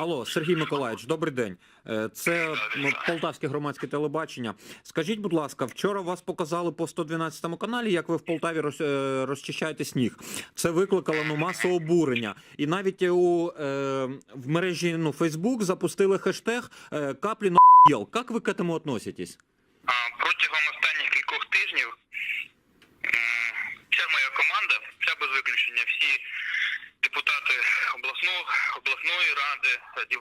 Алло, Сергій Миколаївич, добрий день. Е, Це Полтавське громадське телебачення. Скажіть, будь ласка, вчора вас показали по 112 каналі, як ви в Полтаві е, розчищаєте сніг. Це викликало ну, масу обурення. І навіть у е, в мережі ну, Facebook запустили хештег каплі на єл. Як ви к этому относитесь? Протягом останніх кількох тижнів вся моя команда, вся без виключення, всі депутати обласного, обласної ради,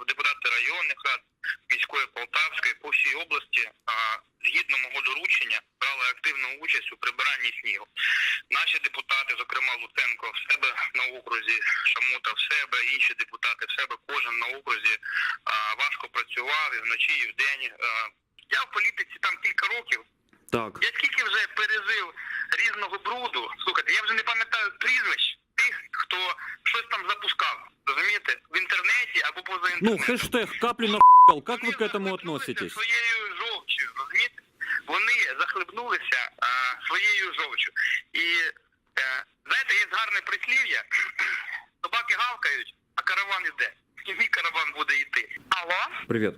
депутати районних рад, міської Полтавської по всій області, а, згідно мого доручення, брали активну участь у прибиранні снігу. Наші депутати, зокрема Луценко, в себе на окрузі, Шамута в себе, інші депутати в себе, кожен на окрузі а, важко працював і вночі, і вдень. Я в політиці там кілька років. Так. Я скільки вже пережив різного бруду. Слухайте, я вже не там запускав. Розумієте, в інтернеті або поза Ну, інтернетом. хештег каплі на єл. Як ви к этому захлебнулися относитесь? Своєю жовчю, розумієте? Вони захлебнулися а, своєю жовчю. І е, знаєте, є гарне прислів'я. Собаки гавкають, а караван іде. І мій караван буде йти. Алло, Привіт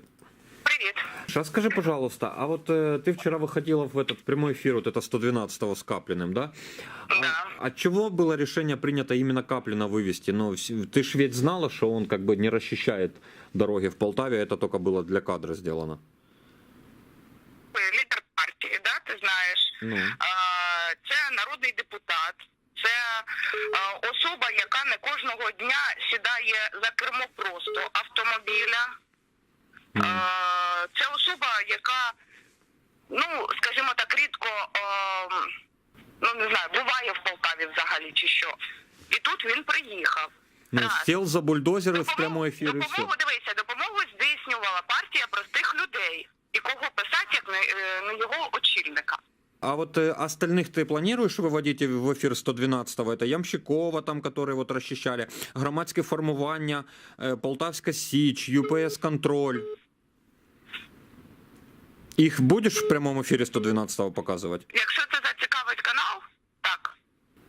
привіт. Сейчас скажи, пожалуйста, а вот э, ты вчера выходила в этот прямой эфир, вот это 112 с Каплиным, да? Да. А, от чего было решение принято именно Каплина вывести? Ну, вс- ты ж ведь знала, что он как бы не расчищает дороги в Полтаве, это только было для кадра сделано. Лідер партії, да, ти знаєш. Ну, А, Це народний депутат, це а, особа, яка не кожного дня сідає за кермо просто автомобіля. Мгм. А, Це особа, яка, ну, скажімо так, рідко, а, ну не знаю, буває в Полтаві взагалі чи що. І тут він приїхав. ну Раз. сел за бульдозеры в прямой эфир и все. допомогу, дивися, допомогу здійснювала партія простих людей. І кого писати, як не, е, не його очільника. А вот э, остальных ты планируешь выводить в эфир 112-го? Это Ямщикова, там, которые вот расчищали, громадське формування, э, Полтавська Січ, ЮПС Контроль. Их будешь в прямом эфире 112-го показывать? Якщо це зацікавить канал, так.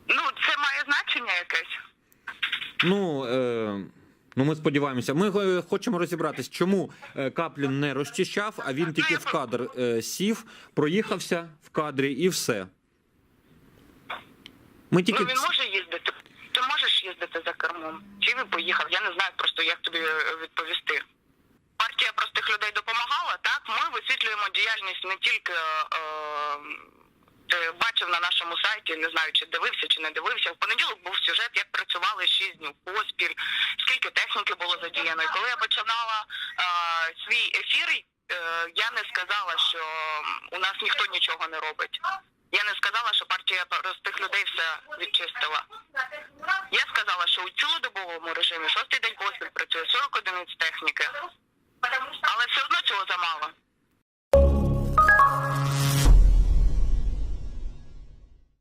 Ну, це має значення якесь. Ну, е, ну ми сподіваємося. Ми е, хочемо розібратись, чому е, Каплін не розчищав, а він тільки в кадр е, сів, проїхався в кадрі і все. Ми тільки Ну він може їздити. Ти можеш їздити за кермом. Чи він поїхав? Я не знаю просто, як тобі е, відповісти. Партія простих людей допомагала, так? Ми висвітлюємо діяльність не тільки. Е, ти бачив на нашому сайті, не знаю, чи дивився, чи не дивився. В понеділок був сюжет, як працювали 6 днів поспіль, скільки техніки було задіяно. І коли я починала е, свій ефір, е, я не сказала, що у нас ніхто нічого не робить. Я не сказала, що партія простих людей все відчистила. Я сказала, що у цілодобовому режимі шостий день поспіль